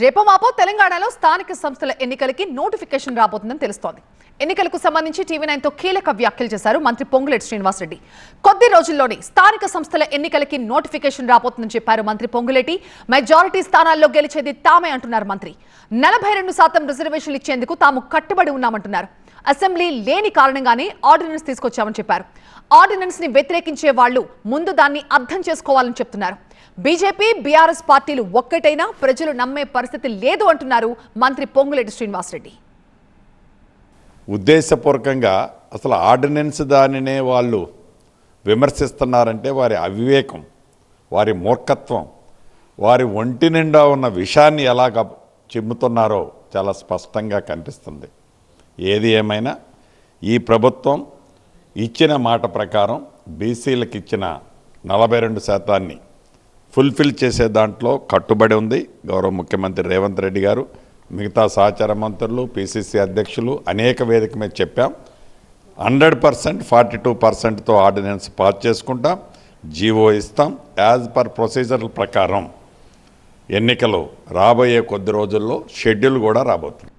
రేపో మాపో తెలంగాణలో స్థానిక సంస్థల ఎన్నికలకి నోటిఫికేషన్ రాబోతుందని తెలుస్తోంది. ఎన్నికలకు సంబంధించి టీవీ నైన్తో కీలక వ్యాఖ్యలు చేశారు మంత్రి పొంగులేటి శ్రీనివాసరెడ్డి. కొద్ది రోజుల్లోనే స్థానిక సంస్థల ఎన్నికలకి నోటిఫికేషన్ రాబోతుందని చెప్పారు మంత్రి పొంగులేటి. మెజారిటీ స్థానాల్లో గెలిచేది తామే అంటున్నారు మంత్రి. నలభై రెండు శాతం రిజర్వేషన్లు ఇచ్చేందుకు తాము కట్టుబడి ఉన్నామంటున్నారు. అసెంబ్లీ లేని కారణంగానే ఆర్డినెన్స్ తీసుకొచ్చామని చెప్పారు. ఆర్డినెన్స్ని వ్యతిరేకించే వాళ్ళు ముందు దాన్ని అర్థం చేసుకోవాలని చెప్తున్నారు. బీజేపీ బీఆర్ఎస్ పార్టీలు ఒక్కటైనా ప్రజలు నమ్మే పరిస్థితి లేదు అంటున్నారు మంత్రి పొంగులేటి శ్రీనివాసరెడ్డి. ఉద్దేశపూర్వకంగా అసలు ఆర్డినెన్స్ దానినే వాళ్ళు విమర్శిస్తున్నారంటే వారి అవివేకం వారి మూర్ఖత్వం వారి ఒంటి నిండా ఉన్న విషాన్ని ఎలాగ చిమ్ముతున్నారో చాలా స్పష్టంగా కనిపిస్తుంది. ఏది ఏమైనా ఈ ప్రభుత్వం ఇచ్చిన మాట ప్రకారం బీసీలకు ఇచ్చిన నలభై రెండు శాతాన్ని ఫుల్ఫిల్ చేసే దాంట్లో కట్టుబడి ఉంది. గౌరవ ముఖ్యమంత్రి రేవంత్ రెడ్డి గారు మిగతా సహచార మంత్రులు పిసిసి అధ్యక్షులు అనేక వేదిక మీద చెప్పాం. హండ్రెడ్ పర్సెంట్ ఫార్టీ టూ పర్సెంట్తో ఆర్డినెన్స్ పాస్ చేసుకుంటాం. జీవో ఇస్తాం. యాజ్ పర్ ప్రొసీజర్ల ప్రకారం ఎన్నికలు రాబోయే కొద్ది రోజుల్లో షెడ్యూల్ కూడా రాబోతుంది.